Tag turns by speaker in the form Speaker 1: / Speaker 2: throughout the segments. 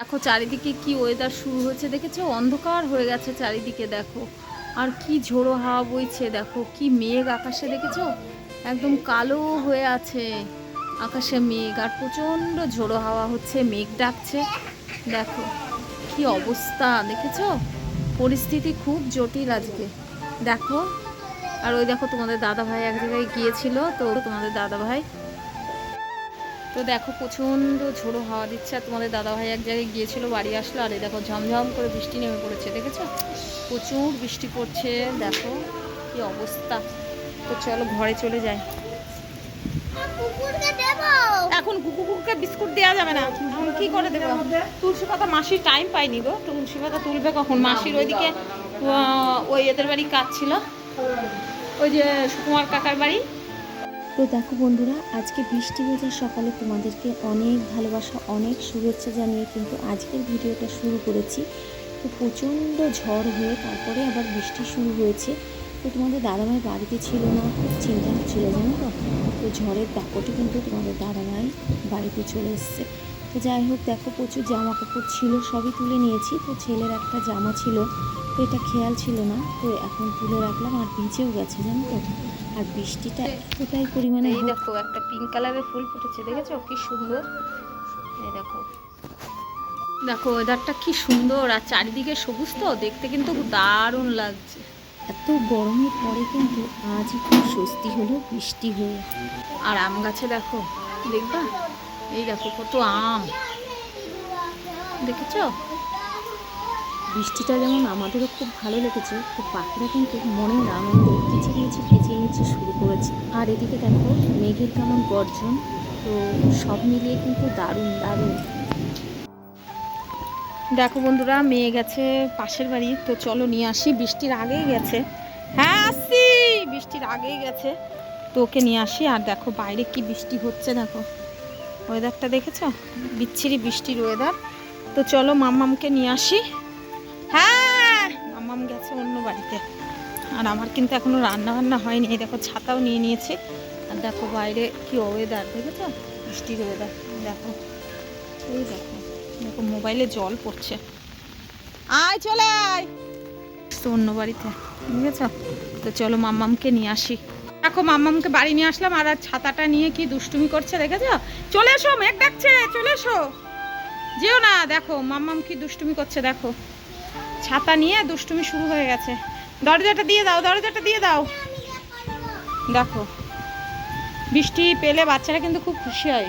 Speaker 1: দেখো, চারিদিকে কি ওয়েদার শুরু হয়েছে দেখেছ? অন্ধকার হয়ে গেছে চারিদিকে, দেখো। আর কি ঝোড়ো হাওয়া বইছে, দেখো। কি মেঘ আকাশে, দেখেছ? একদম কালো হয়ে আছে আকাশে মেঘ। আর প্রচণ্ড ঝোড়ো হাওয়া হচ্ছে, মেঘ ডাকছে। দেখো, কি অবস্থা, দেখেছ? পরিস্থিতি খুব জটিল আজকে। দেখো, আর ওই দেখো তোমাদের দাদা ভাই এক জায়গায় গিয়েছিল, তো তোমাদের দাদা ভাই তো দেখো, প্রচণ্ড ঝোড়ো হাওয়া দিচ্ছে আর তোমাদের দাদাভাই এক জায়গায় গিয়েছিল, বাড়ি আসলো আর দেখো ঝমঝম করে বৃষ্টি নেমে পড়েছে, দেখেছ? প্রচুর বৃষ্টি পড়ছে, দেখো কি অবস্থা। তো চলো ঘরে চলে
Speaker 2: দেব
Speaker 1: এখন কুকু কুকুরকে বিস্কুট দেওয়া যাবে না। এখন কি করে দেবো? তুলসী পাতা মাসির টাইম পাইনি গো। তুলসী পাতা তুলবে কখন? মাসির ওইদিকে ওই এদের বাড়ি কাজ ছিল। ওই যে সুকুমার কাকার বাড়ি।
Speaker 3: তো দেখো বন্ধুরা, আজকে বৃষ্টি হয়েছে সকালে তোমাদেরকে অনেক ভালোবাসা, অনেক শুভেচ্ছা জানিয়ে কিন্তু আজকের ভিডিওটা শুরু করেছি। তো প্রচণ্ড ঝড় হয়ে তারপরে আবার বৃষ্টি শুরু হয়েছে। তো তোমাদের দাদাভাই বাড়িতে ছিল না, খুব চিন্তা হচ্ছিল জানো তো? তো ঝড়ের দাপটে কিন্তু তোমাদের দাদাভাই বাড়িতে চলে এসছে। যাই হোক দেখো প্রচুর জামা কাপড় ছিল সবই তুলে নিয়েছি। তো ছেলের একটা জামা ছিল তো এটা খেয়াল ছিল না। তো এখন তুলে রাখলাম আর ভিজেও গেছে জানো তো। আর বৃষ্টিটা এতটাই পরিমাণে
Speaker 1: এই দেখো একটা পিঙ্ক কালারের ফুল ফুটেছে দেখেছ? কি সুন্দর। এই দেখো। দেখো ওয়েদারটা কি সুন্দর আর চারিদিকে সবুজ তো দেখতে কিন্তু দারুণ লাগছে।
Speaker 3: এত গরমের পরে কিন্তু আজ একটু স্বস্তি হলো বৃষ্টি হয়ে
Speaker 1: আর আম গাছে দেখো দেখবা? এই দেখো কত আম। দেখেছ?
Speaker 3: বৃষ্টিটা যেমন আমাদেরও খুব ভালো লেগেছে, তো পাখিরা কিন্তু মনের আনন্দে কিচিরমিচির কিচিরমিচির শুরু করেছে। আর এদিকে দেখো, মেঘের কেমন গর্জন, তো সব মিলিয়ে কিন্তু দারুণ দারুণ।
Speaker 1: দেখো বন্ধুরা, মেয়ে গেছে পাশের বাড়ি, তো চলো নিয়ে আসি। বৃষ্টির আগেই গেছে। হ্যাঁ আসছি! বৃষ্টির আগেই গেছে, তো ওকে নিয়ে আসি। আর দেখো বাইরে কি বৃষ্টি হচ্ছে, দেখো। ওয়েদারটা দেখেছ? বিচ্ছিরি বৃষ্টির ওয়েদার তো চলো মাম্মামকে নিয়ে আসি। হ্যাঁ মাম্মাম গেছে অন্য বাড়িতে। আর আমার কিন্তু এখনও রান্না বান্না হয়নি। এই দেখো, ছাতাও নিয়ে নিয়েছি। আর দেখো বাইরে কি ওয়েদার দেখেছ? বৃষ্টির ওয়েদার দেখো। এই দেখো দেখো মোবাইলে জল পড়ছে। আয়, চলে আয়। অন্য বাড়িতে ঠিক আছে তো চলো মাম্মামকে নিয়ে আসি। দেখো, মাম্মামকে বাড়ি নিয়ে আসলাম আর আর ছাতাটা নিয়ে কি দুষ্টুমি করছে দেখেছ? চলে এসো, মেঘ ডাকছে চলে এসো। যেও না, দেখো, মাম্মাম কি দুষ্টুমি করছে, দেখো। ছাতা নিয়ে দুষ্টুমি শুরু হয়ে গেছে। দরজাটা দিয়ে দাও, দরজাটা দিয়ে দাও। দেখো, বৃষ্টি পেলে বাচ্চারা কিন্তু খুব খুশি হয়।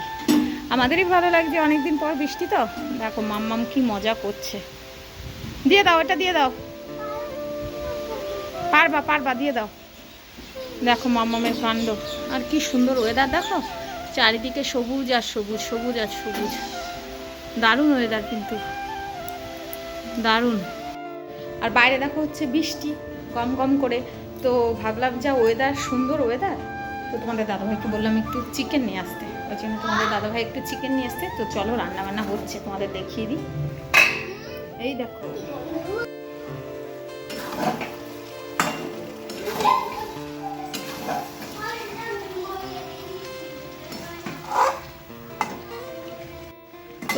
Speaker 1: আমাদেরই ভালো লাগছে অনেকদিন পর বৃষ্টি তো। দেখো, মাম্মাম কি মজা করছে। দিয়ে দাও, এটা দিয়ে দাও। পারবা পারবা, দিয়ে দাও। দেখো মাম্মামের কাণ্ড আর কি সুন্দর ওয়েদার দেখো? চারিদিকে সবুজ আর সবুজ সবুজ আর সবুজ। দারুণ ওয়েদার কিন্তু। দারুণ। আর বাইরে দেখো হচ্ছে বৃষ্টি কম কম করে। তো ভাবলাম যা ওয়েদার সুন্দর ওয়েদার তো তোমাদের দাদাভাইকে বললাম একটু চিকেন নিয়ে আসতে। ওই জন্য তোমাদের দাদাভাই একটু চিকেন নিয়ে আসতে। তো চলো রান্না বান্না হচ্ছে, তোমাদের দেখিয়ে দিই। এই দেখো।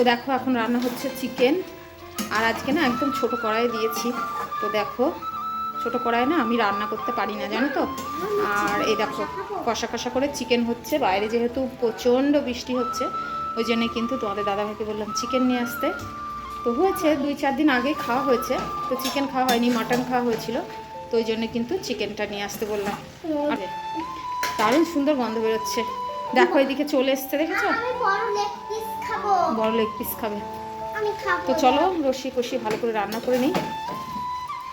Speaker 1: দেখো, এখন রান্না হচ্ছে চিকেন। আর আজকে না একদম ছোট কড়াই দিয়েছি। তো দেখো, ছোট কড়াই না আমি রান্না করতে পারি না, জানো তো? আর এই দেখো, কষা কষা করে চিকেন হচ্ছে। বাইরে যেহেতু প্রচণ্ড বৃষ্টি হচ্ছে, ওই জন্যে কিন্তু তোমাদের দাদাভাইকে বললাম চিকেন নিয়ে আসতে। তো হয়েছে, দুই চার দিন আগেই খাওয়া হয়েছে। তো চিকেন খাওয়া হয়নি, মাটন খাওয়া হয়েছিল। তো ওই জন্য কিন্তু চিকেনটা নিয়ে আসতে বললাম। দারুণ সুন্দর গন্ধ বেরোচ্ছে। দেখো, এদিকে চলে এসছে, দেখেছ?
Speaker 2: বড় লেগ পিস খাব।
Speaker 1: তো চলো রসি কষি ভালো করে রান্না করে নিই।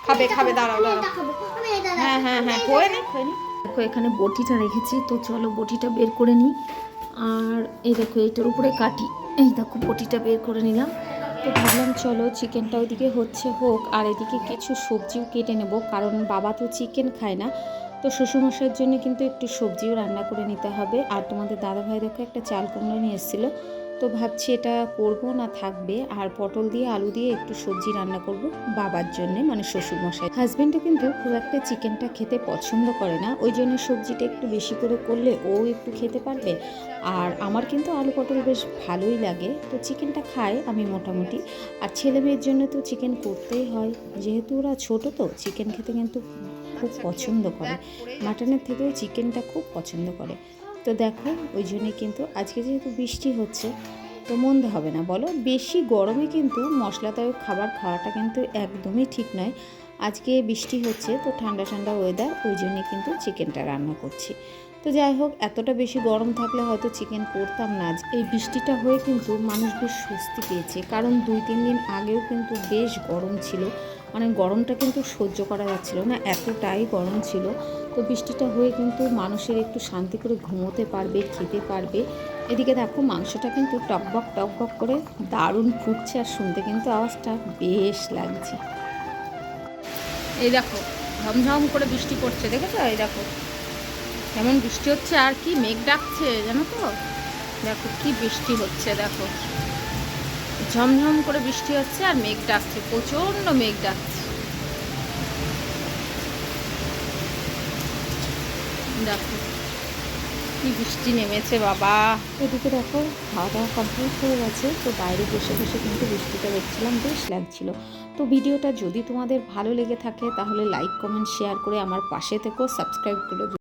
Speaker 1: খাবে খাবে দাঁড়াও দাঁড়াও। হ্যাঁ হ্যাঁ হ্যাঁ নি নি
Speaker 3: দেখো এখানে বটিটা রেখেছি তো চলো বটিটা বের করে নিই। আর এই দেখো এইটার উপরে কাটি এই দেখো বটিটা বের করে নিলাম। তো ভাবলাম চলো চিকেনটা ওইদিকে হচ্ছে হোক আর এদিকে কিছু সবজিও কেটে নেব কারণ বাবা তো চিকেন খায় না। তো শ্বশুরমশাইয়ের জন্য কিন্তু একটু সবজিও রান্না করে নিতে হবে। আর তোমাদের দাদাভাই দেখো একটা চাল কুমড়ো নিয়ে এসেছিল।
Speaker 1: তো ভাবছি এটা করব না থাকবে। আর পটল দিয়ে আলু দিয়ে একটু সবজি রান্না করব বাবার জন্য মানে শ্বশুরমশাই। হাজব্যান্ডও কিন্তু খুব একটা চিকেনটা খেতে পছন্দ করে না। ওই জন্য সবজিটা একটু বেশি করে করলে ও একটু খেতে পারবে। আর আমার কিন্তু আলু পটল বেশ ভালোই লাগে। তো চিকেনটা খায় আমি মোটামুটি। আর ছেলে মেয়ের জন্য তো চিকেন করতেই হয়। যেহেতু ওরা ছোট তো, চিকেন খেতে কিন্তু খুব পছন্দ করে। মাটনের থেকেও চিকেনটা খুব পছন্দ করে। তো দেখো, ওই জন্যে কিন্তু আজকে যেহেতু বৃষ্টি হচ্ছে, তো মন্দ হবে না। বলো, বেশি গরমে কিন্তু মশলাদায়ক খাবার খাওয়াটা কিন্তু একদমই ঠিক নয়। আজকে বৃষ্টি হচ্ছে, তো ঠান্ডা ঠান্ডা ওয়েদার ওই জন্যে কিন্তু চিকেনটা রান্না করছি। তো যাই হোক, এতটা বেশি গরম থাকলে হয়তো চিকেন করতাম না। এই বৃষ্টিটা হয়ে কিন্তু মানুষ বেশ স্বস্তি পেয়েছে, কারণ দুই তিন দিন আগেও কিন্তু বেশ গরম ছিল। মানে গরমটা কিন্তু সহ্য করা যাচ্ছিল না, এতটাই গরম ছিল। তো বৃষ্টিটা হয়ে কিন্তু মানুষের একটু শান্তি করে ঘুমোতে পারবে, খেতে পারবে। এদিকে দেখো মাংসটা কিন্তু টকবক টকবক করে দারুণ ফুটছে আর শুনতে কিন্তু আওয়াজটা বেশ লাগছে।
Speaker 4: এই দেখো, ঝমঝম করে বৃষ্টি পড়ছে, দেখেছ? এই দেখো, কেমন বৃষ্টি হচ্ছে আর কি মেঘ ডাকছে, জানো তো? দেখো কি বৃষ্টি হচ্ছে, দেখো। ঝমঝম করে বৃষ্টি হচ্ছে আর মেঘ ডাকছে প্রচণ্ড মেঘ ডাকছে। দেখো, কি বৃষ্টি নেমেছে বাবা।
Speaker 1: এদিকে দেখো খাওয়া দাওয়া কমপ্লিট হয়ে গেছে, তো বাইরে বসে বসে কিন্তু বৃষ্টিটা দেখছিলাম, বেশ লাগছিল। তো ভিডিওটা যদি তোমাদের ভালো লেগে থাকে, তাহলে লাইক কমেন্ট শেয়ার করে আমার পাশে থেকেও সাবস্ক্রাইব করে